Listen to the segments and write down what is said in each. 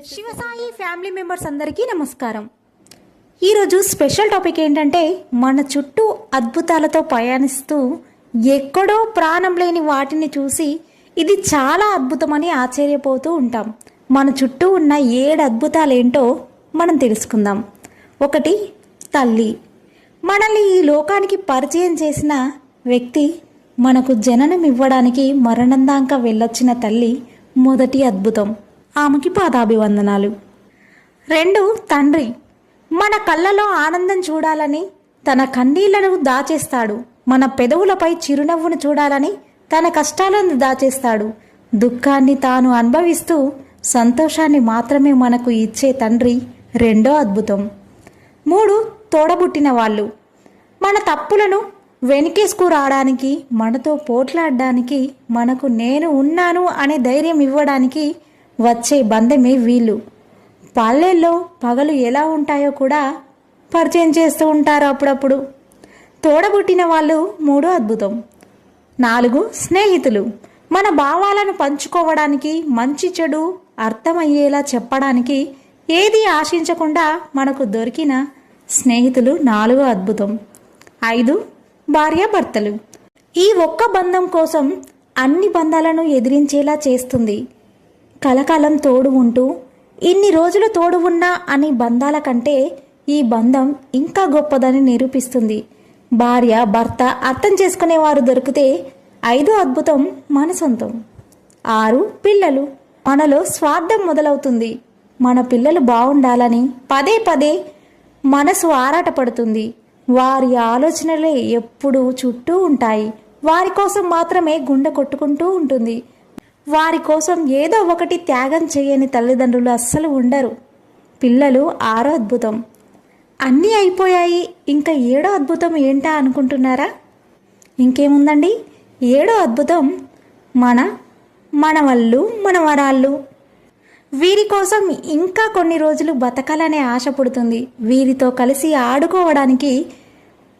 Family members అందరికీ నమస్కారం. ఈరోజు స్పెషల్ టాపిక్ ఏంటంటే మన చుట్టూ అద్భుతాలతో ప్రయాణిస్తూ ఎక్కడో ప్రాణం లేని వాటిని చూసి ఇది చాలా అద్భుతమని ఆశ్చర్యపోతూ ఉంటాం. మన చుట్టూ ఉన్న ఏడు అద్భుతాలు ఏంటో మనం తెలుసుకుందాం. ఒకటి తల్లి. మనల్ని ఈ లోకానికి పరిచయం చేసిన వ్యక్తి మనకు జననం ఇవ్వడానికి మరణందాంక వెళ్ళొచ్చిన తల్లి మొదటి అద్భుతం. ఆమెకి పాదాభివందనాలు. రెండు తండ్రి మన కళ్ళలో ఆనందం చూడాలని తన కన్నీళ్ళను దాచేస్తాడు. మన పెదవులపై చిరునవ్వును చూడాలని తన కష్టాలను దాచేస్తాడు. దుఃఖాన్ని తాను అనుభవిస్తూ సంతోషాన్ని మాత్రమే మనకు ఇచ్చే తండ్రి రెండో అద్భుతం. మూడు తోడబుట్టిన వాళ్ళు. మన తప్పులను వెనుకేసుకు రావడానికి మనతో పోట్లాడడానికి మనకు నేను ఉన్నాను అనే ధైర్యం ఇవ్వడానికి వచ్చే బంధమే వీళ్ళు. పల్లెల్లో పగలు ఎలా ఉంటాయో కూడా పరిచయం చేస్తూ ఉంటారు అప్పుడప్పుడు. తోడబుట్టిన వాళ్ళు మూడో అద్భుతం. నాలుగు స్నేహితులు. మన భావాలను పంచుకోవడానికి మంచి చెడు అర్థమయ్యేలా చెప్పడానికి ఏది ఆశించకుండా మనకు దొరికిన స్నేహితులు నాలుగో అద్భుతం. ఐదు భార్యాభర్తలు. ఈ ఒక్క బంధం కోసం అన్ని బంధాలను ఎదిరించేలా చేస్తుంది. కలకాలం తోడు ఉంటూ ఇన్ని రోజులు తోడు ఉన్నా అనే బంధాల కంటే ఈ బంధం ఇంకా గొప్పదని నిరూపిస్తుంది. భార్య భర్త అర్థం చేసుకునేవారు దొరికితే ఐదో అద్భుతం మన సొంతం. ఆరు పిల్లలు. మనలో స్వార్థం మొదలవుతుంది. మన పిల్లలు బాగుండాలని పదే పదే మనసు ఆరాటపడుతుంది. వారి ఆలోచనలే ఎప్పుడూ చుట్టూ ఉంటాయి. వారి కోసం మాత్రమే గుండె కొట్టుకుంటూ ఉంటుంది. వారి కోసం ఏదో ఒకటి త్యాగం చేయని తల్లిదండ్రులు అస్సలు ఉండరు. పిల్లలు ఆరో అద్భుతం. అన్నీ అయిపోయాయి. ఇంకా ఏడో అద్భుతం ఏంటా అనుకుంటున్నారా? ఇంకేముందండి? ఏడో అద్భుతం మన మనవళ్ళు మనవరాళ్ళు. వీరి కోసం ఇంకా కొన్ని రోజులు బతకాలనే ఆశ పుడుతుంది. వీరితో కలిసి ఆడుకోవడానికి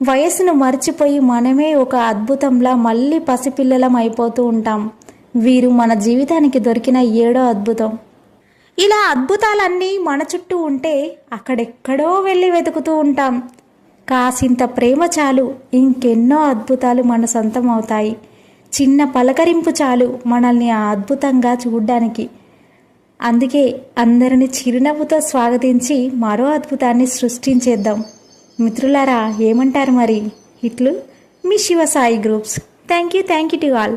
వయస్సును మర్చిపోయి మనమే ఒక అద్భుతంలా మళ్ళీ పసిపిల్లలం అయిపోతూ ఉంటాం. వీరు మన జీవితానికి దొరికిన ఏడో అద్భుతం. ఇలా అద్భుతాలన్నీ మన చుట్టూ ఉంటే అక్కడెక్కడో వెళ్ళి వెతుకుతూ ఉంటాం. కాసింత ప్రేమ చాలు ఇంకెన్నో అద్భుతాలు మన సొంతం అవుతాయి. చిన్న పలకరింపు చాలు మనల్ని ఆ అద్భుతంగా చూడ్డానికి. అందుకే అందరిని చిరునవ్వుతో స్వాగతించి మరో అద్భుతాన్ని సృష్టించేద్దాం. మిత్రులారా ఏమంటారు మరి? ఇట్లు మీ Shiva Sai groups. Thank you thank you to all.